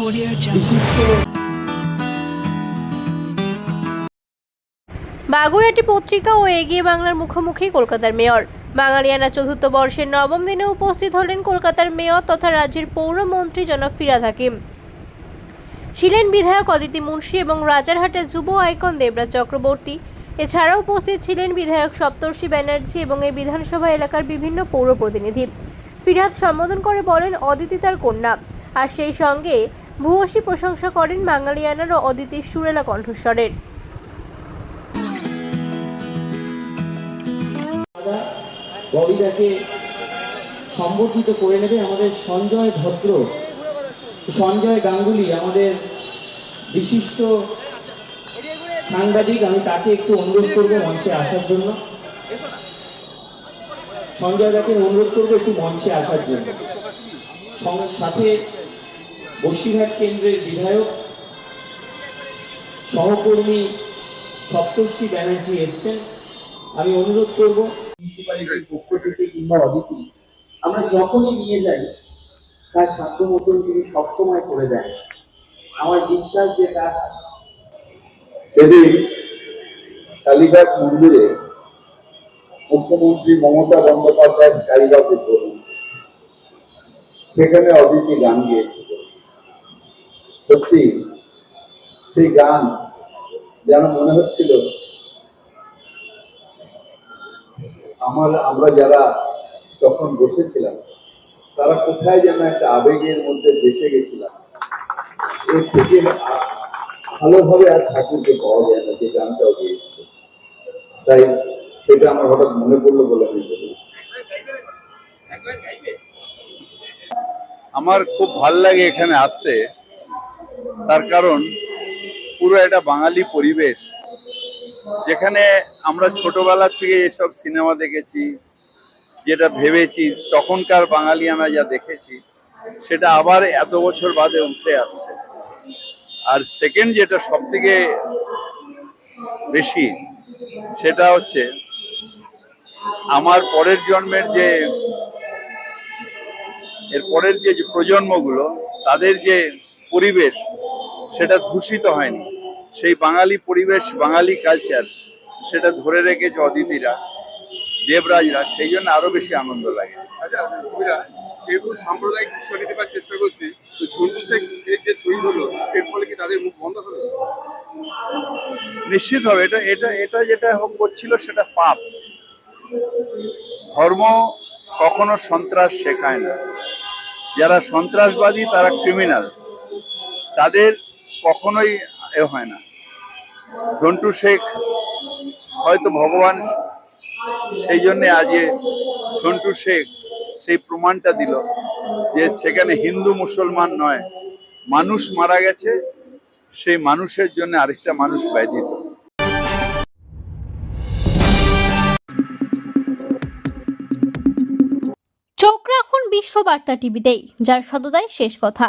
Audio Jungle. Baguiati পত্রিকা ও এগিয়ে বাংলার মুখোমুখি কলকাতার মেয়র। বাঙালিয়ানা চতুর্থ বর্ষের নবম দিনে উপস্থিত হলেন কলকাতার মেয়র তথা রাজ্যের পৌরমন্ত্রী জনাব ফিরাদ হাকিম। ছিলেন বিধায়ক অদিতি মুন্সী এবং রাজারহাটের যুব আইকন দেবরাজ চক্রবর্তী। এছাড়াও উপস্থিত ছিলেন বিধায়ক সপ্তর্ষি ব্যানার্জি এবং এই বিধানসভা এলাকার বিভিন্ন পৌর প্রতিনিধি। ফিরহাদ সম্বোধন করে বলেন, অদিতি তার কন্যা। আর সেই সঙ্গে ভূয়সী প্রশংসা করেন বাঙালিয়ানার ও অদিতির সুরেলা কণ্ঠস্বরের। দাদা সম্বর্ধিত করে নেবে আমাদের সঞ্জয় ভদ্র। সঞ্জয় গাঙ্গুলি, আমাদের বিশিষ্ট সাংবাদিক, আমি তাকে একটু অনুরোধ করব মঞ্চে আসার জন্য। সঞ্জয় দাকে অনুরোধ করব একটু মঞ্চে আসার জন্য। সাথে বসিরহাট কেন্দ্রের বিধায়ক, সহকর্মী সপ্তর্ষি ব্যানার্জি এসছেন। আমি অনুরোধ করব মিউনিসিপ্যালিটির পক্ষ থেকে কিংবা অদিতি, আমরা যখনই নিয়ে যাই, তার সাধ্য মতন তিনি সবসময় করে দেন। আমার বিশ্বাস যে তার সেদিন কালীঘাট মন্দিরে মুখ্যমন্ত্রী মমতা বন্দ্যোপাধ্যায় স্কাইওয়াক উদ্বোধন সেখানে অদিতি গান গিয়েছিল। সত্যি সেই গান যেন মনে হচ্ছিল, আমার, আমরা যারা তখন বসেছিলাম, তারা কোথায় যেন একটা আবেগের মধ্যে ভেসে গেছিলাম। এর থেকে ভালোভাবে আর ঠাকুরকে পাওয়া যায় না যে গানটাও গিয়েছিল তাই সেটা আমার হঠাৎ মনে পড়ল বলে আমি বলি। আমার খুব ভালো লাগে এখানে আসতে। তার কারণ পুরো একটা বাঙালি পরিবেশ। যেখানে আমরা ছোটবেলা থেকে এসব সিনেমা দেখেছি, যেটা ভেবেছি, তখনকার বাঙালিয়ানা যা দেখেছি, সেটা আবার এত বছর বাদে উঠে আসছে। আর সেকেন্ড যেটা সব থেকে বেশি, সেটা হচ্ছে আমার পরের জন্মের যে, এর পরের যে প্রজন্মগুলো, তাদের যে পরিবেশ সেটা দূষিত হয়নি। সেই বাঙালি পরিবেশ বাঙালি কালচার সেটা ধরে রেখেছে অদিতিরা দেবরাজরা সেই জন্য আরও বেশি আনন্দ লাগে। আচ্ছা যেহেতু সাম্প্রদায়িক বিষয় দেবার চেষ্টা করছি তো ঝন্টু শেখ এর যে শহীদ হলো এর ফলে কি তাদের মুখ বন্ধ হলো? নিশ্চিতভাবে এটা এটা এটা যেটা হোক করছিল সেটা পাপ। ধর্ম কখনো সন্ত্রাস শেখায় না। যারা সন্ত্রাসবাদী তারা ক্রিমিনাল তাদের কখনোই এ হয় না। ঝন্টু শেখ হয়তো ভগবান সেই জন্যে আজ ঝন্টু শেখ সেই প্রমাণটা দিল যে সেখানে হিন্দু মুসলমান নয়, মানুষ মারা গেছে, সেই মানুষের জন্য আরেকটা মানুষ ব্যথিত চোখ রাখুন বিশ্ববার্তা টিভিতেই, যার সততাই শেষ কথা।